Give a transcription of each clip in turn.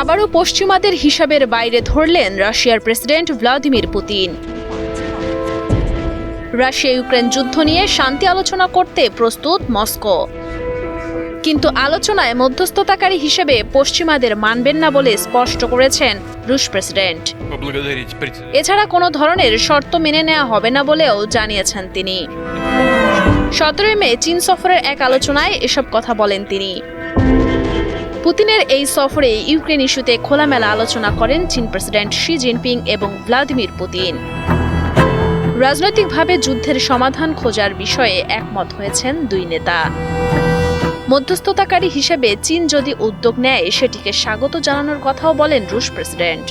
আবারও পশ্চিমাদের হিসাবের বাইরে ধরলেন রাশিয়ার president Vladimir Putin. Russia Ukraine যুদ্ধ নিয়ে শান্তি আলোচনা করতে প্রস্তুত মস্কো। কিন্তু আলোচনায় মধ্যস্থতাকারী হিসেবে পশ্চিমাদের মানবেন না বলে স্পষ্ট করেছেন রুশ প্রেসিডেন্ট। এছাড়া কোনো ধরনের শর্ত মেনে নেওয়া হবে না বলেও জানিয়েছেন তিনি। সতেরোই মে চীন সফরের এক আলোচনায় এসব কথা বলেন তিনি। পুতিনের এই সফরে ইউক্রেন ইস্যুতে খোলামেলা আলোচনা করেন চীন প্রেসিডেন্ট শি জিনপিং এবং ভ্লাদিমির পুতিন। রাজনৈতিকভাবে যুদ্ধের সমাধান খোঁজার বিষয়ে একমত হয়েছেন দুই নেতা। মধ্যস্থতাকারী হিসেবে চীন যদি উদ্যোগ নেয় সেটিকে স্বাগত জানানোর কথাও বলেন রুশ প্রেসিডেন্ট।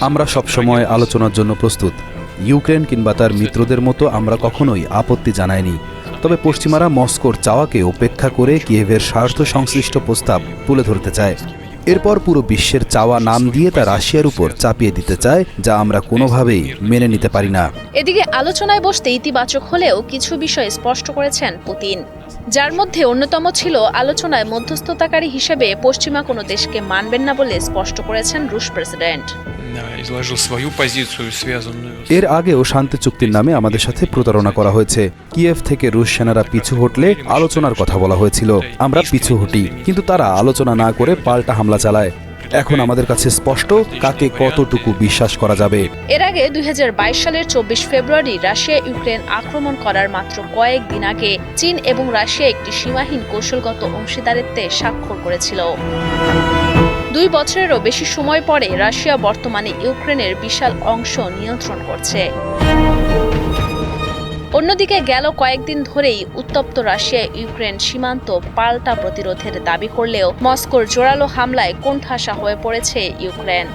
আমরা সবসময় আলোচনার জন্য প্রস্তুত। ইউক্রেন কিংবা তার মিত্রদের মতো আমরা কখনোই আপত্তি জানাইনি। তবে পশ্চিমারা মস্কোর চাওয়াকে উপেক্ষা করে কিয়েভের স্বার্থ সংশ্লিষ্ট প্রস্তাব তুলে ধরতে চায়। এরপর পুরো বিশ্বের চাওয়া নাম দিয়ে তা রাশিয়ার উপর চাপিয়ে দিতে চায়, যা আমরা কোনোভাবেই মেনে নিতে পারি না। এদিকে আলোচনায় বসতে ইতিবাচক হলেও কিছু বিষয় স্পষ্ট করেছেন পুতিন। যার মধ্যে অন্যতম ছিল আলোচনায় মধ্যস্থতাকারী হিসেবে পশ্চিমা কোনো দেশকে মানবেন না বলে স্পষ্ট করেছেন রুশ প্রেসিডেন্ট। এর আগেও শান্তি চুক্তির নামে আমাদের সাথে প্রতারণা করা হয়েছে। কিয়েভ থেকে রুশ সেনারা পিছু হটলে আলোচনার কথা বলা হয়েছিল। আমরা পিছু হটি কিন্তু তারা আলোচনা না করে পাল্টা হামলা চালায়। এখন আমাদের কাছে স্পষ্ট কাকে কতটুকু বিশ্বাস করা যাবে। এর আগে দুই হাজার বাইশ সালের চব্বিশ ফেব্রুয়ারি রাশিয়া ইউক্রেন আক্রমণ করার মাত্র কয়েক দিন আগে চীন এবং রাশিয়া একটি সীমাহীন কৌশলগত অংশীদারিত্বে স্বাক্ষর করেছিল। দুই বছরেরও বেশি সময় পরে রাশিয়া বর্তমানে ইউক্রেনের বিশাল অংশ নিয়ন্ত্রণ করছে। অন্যদিকে গেল কয়েকদিন ধরেই উত্তপ্ত রাশিয়া ইউক্রেন সীমান্ত পাল্টা প্রতিরোধের দাবি করলেও মস্কোর জোরালো হামলায় কোণঠাসা হয়ে পড়েছে ইউক্রেন।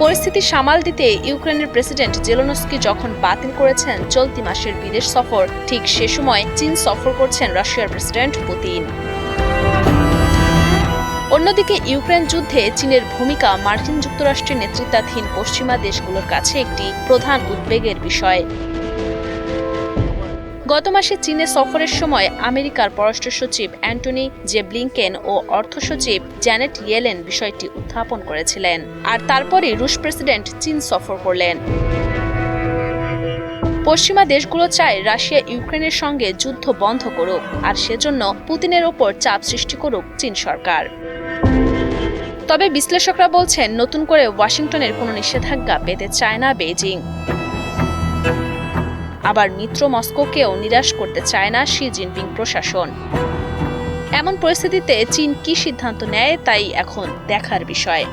পরিস্থিতি সামাল দিতে ইউক্রেনের প্রেসিডেন্ট জেলোনস্কি যখন বাতিল করেছেন চলতি মাসের বিদেশ সফর, ঠিক সে সময় চীন সফর করছেন রাশিয়ার প্রেসিডেন্ট পুতিন। অন্যদিকে ইউক্রেন যুদ্ধে চীনের ভূমিকা মার্কিন যুক্তরাষ্ট্রের নেতৃত্বাধীন পশ্চিমা দেশগুলোর কাছে একটি প্রধান উদ্বেগের বিষয়। গত মাসে চীনে সফরের সময় আমেরিকার পররাষ্ট্র সচিব অ্যান্টনি জে ব্লিংকেন ও অর্থ সচিব জ্যানেট ইয়েলেন বিষয়টি উত্থাপন করেছিলেন, আর তারপরে রুশ প্রেসিডেন্ট চীন সফর করলেন। পশ্চিমা দেশগুলো চায় রাশিয়া ইউক্রেনের সঙ্গে যুদ্ধ বন্ধ করুক, আর সেজন্য পুতিনের ওপর চাপ সৃষ্টি করুক চীন সরকার। তবে বিশ্লেষকরা বলছেন, নতুন করে ওয়াশিংটনের কোনো নিষেধাজ্ঞা পেতে চায় না বেজিং আবার মিত্র মস্কোকেও নিরাশ করতে চায় না শি জিনপিং প্রশাসন। এমন পরিস্থিতিতে চীন কি সিদ্ধান্ত নেয় তাই এখন দেখার বিষয়।